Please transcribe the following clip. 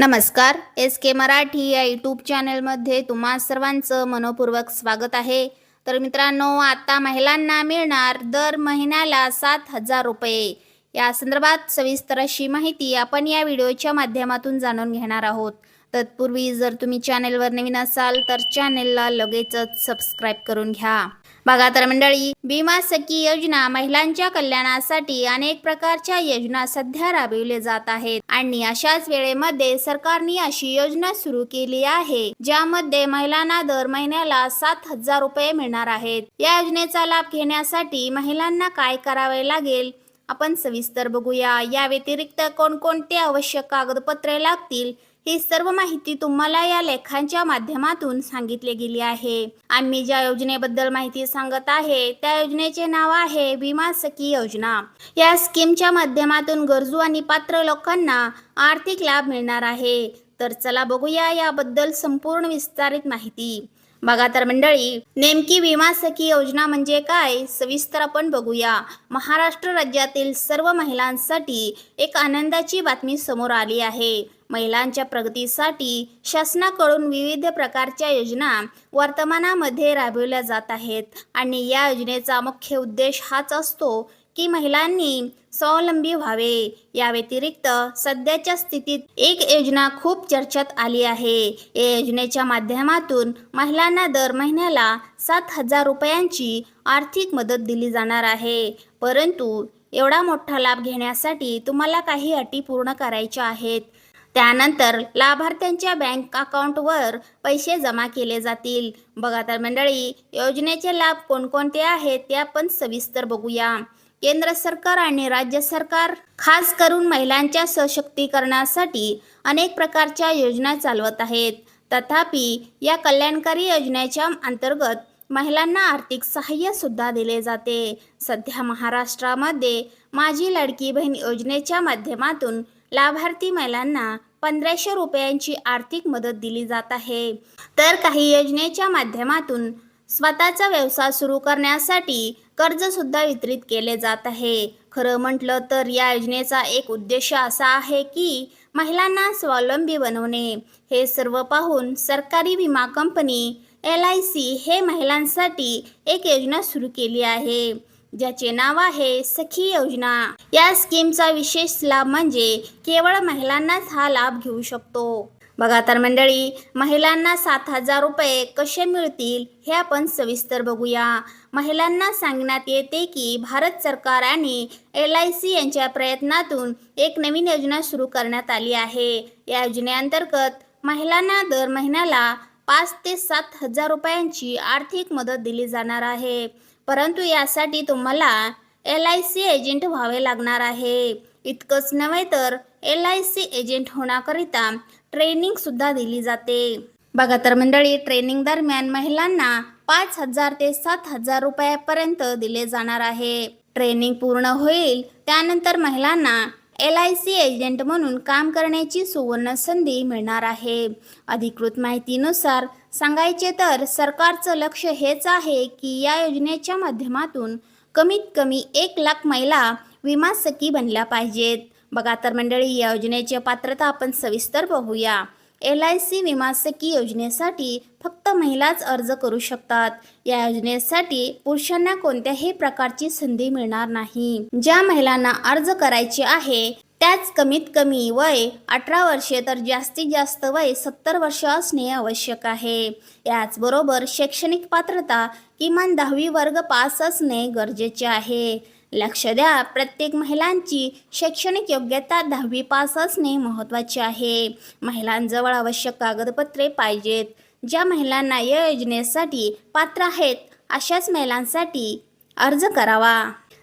नमस्कार एस के मराठी या यूट्यूब चॅनलमध्ये तुम्हा सर्वांचं मनपूर्वक स्वागत आहे. तर मित्रांनो आता महिलांना मिळणार दर महिन्याला सात हजार रुपये. या संदर्भात सविस्तर अशी माहिती आपण या व्हिडिओच्या माध्यमातून जाणून घेणार आहोत. तत्पूर्वी जर तुम्ही चॅनेलवर नवीन असाल तर चॅनेलला लगेचच सबस्क्राईब करून घ्या. बघा तर मंडळी भीमा सखी योजना महिलांच्या कल्याणासाठी अनेक प्रकारच्या योजना सध्या राबविल्या जात आहेत. आणि अशाच वेळेमध्ये सरकारने अशी योजना सुरू केली आहे ज्यामध्ये महिलांना दर महिन्याला सात हजार रुपये मिळणार आहेत. या योजनेचा लाभ घेण्यासाठी महिलांना काय करावे लागेल? आपण सविस्तर बघूया. या व्यतिरिक्त कोणकोणते आवश्यक कागदपत्रे लागतील? ही सर्व माहिती तुम्हाला या लेखांच्या माध्यमातून सांगितले गेली आहे. आम्ही ज्या योजनेबद्दल माहिती सांगत आहे त्या योजनेचे नाव आहे विमा सखी योजना. या स्कीमच्या माध्यमातून गरजू आणि पात्र लोकांना आर्थिक लाभ मिळणार आहे. तर चला बघूया याबद्दल संपूर्ण विस्तारित माहिती. बघा तर मंडळी नेमकी विमा सखी योजना म्हणजे काय? सविस्तर आपण बघूया. महाराष्ट्र राज्यातील सर्व महिलांसाठी एक आनंदाची बातमी समोर आली आहे. महिलांच्या प्रगतीसाठी शासनाकडून विविध प्रकारच्या योजना वर्तमानामध्ये राबविल्या जात आहेत. आणि या योजनेचा मुख्य उद्देश हाच असतो की महिलांनी स्वावलंबी व्हावे. या व्यतिरिक्त सध्याच्या स्थितीत एक योजना खूप चर्चेत आली आहे. या योजनेच्या माध्यमातून महिलांना दर महिन्याला सात हजार रुपयांची आर्थिक मदत दिली जाणार आहे. परंतु एवढा मोठा लाभ घेण्यासाठी तुम्हाला काही अटी पूर्ण करायच्या आहेत. त्यानंतर लाभार्थ्यांच्या बँक अकाउंटवर पैसे जमा केले जातील. बघा तर मंडळी योजनेचे लाभ कोणकोणते आहेत ते आपण सविस्तर बघूया. केंद्र सरकार आणि राज्य सरकार खास करून महिलांच्या सशक्तीकरणासाठी अनेक प्रकारच्या योजना चालवत आहेत. तथापि या कल्याणकारी योजनेच्या अंतर्गत महिलांना आर्थिक सहाय्य सुद्धा दिले जाते. सध्या महाराष्ट्रामध्ये माझी लडकी बहीण योजनेच्या माध्यमातून लाभार्थी महिलांना पंधराशे रुपयांची आर्थिक मदत दिली जात आहे. तर काही योजनेच्या माध्यमातून स्वतःचा व्यवसाय सुरू करण्यासाठी कर्जसुद्धा वितरित केले जात आहे. खरं म्हटलं तर या योजनेचा एक उद्देश असा आहे की महिलांना स्वावलंबी बनवणे. हे सर्व पाहून सरकारी विमा कंपनी एल आय सी हे महिलांसाठी एक योजना सुरू केली आहे. ज्याचे नाव आहे सखी योजना. या स्कीमचा विशेष लाभ म्हणजे केवळ महिलांनाच हा लाभ घेऊ शकतो. बघा तर मंडळी महिलांना सात हजार रुपये कसे मिळतील हे आपण सविस्तर बघूया. महिलांना सांगण्यात येते की भारत सरकार आणि एल आय सी यांच्या प्रयत्नातून एक नवीन योजना सुरू करण्यात आली आहे. या योजनेअंतर्गत महिलांना दर महिन्याला पाच ते सात हजार रुपयांची आर्थिक मदत दिली जाणार आहे. परंतु यासाठी तुम्हाला एल आय सी एजंट व्हावे लागणार आहे. इतकंच नव्हे तर एल आय सी एजंट होण्याकरिता ट्रेनिंग सुद्धा दिली जाते. बघा तर मंडळी ट्रेनिंग दरम्यान महिलांना पाच हजार ते सात हजार रुपयापर्यंत दिले जाणार आहे. ट्रेनिंग पूर्ण होईल त्यानंतर महिलांना एल आय सी एजंट म्हणून काम करण्याची सुवर्ण संधी मिळणार आहे. अधिकृत माहितीनुसार सांगायचे तर सरकारचं लक्ष हेच आहे की या योजनेच्या माध्यमातून कमीत कमी एक लाख महिला विमा सखी बनल्या पाहिजेत. बघा तर मंडळी या योजनेची पात्रता आपण सविस्तर बघूया. एल आय सी विमा सखी योजनेसाठी फक्त महिलाच अर्ज करू शकतात. या योजनेसाठी पुरुषांना कोणत्याही प्रकारची संधी मिळणार नाही. ज्या महिलांना अर्ज करायचे आहे त्याच कमीत कमी वय अठरा वर्षे तर जास्तीत जास्त वय सत्तर वर्ष असणे आवश्यक आहे. याचबरोबर शैक्षणिक पात्रता किमान दहावी वर्ग पास असणे गरजेचे आहे. लक्ष द्या प्रत्येक महिलांची शैक्षणिक योग्यता दहावी पास असणे महत्त्वाचे आहे. महिलांजवळ आवश्यक कागदपत्रे पाहिजेत ज्या महिलांना या योजनेसाठी पात्र आहेत अशाच महिलांसाठी अर्ज करावा.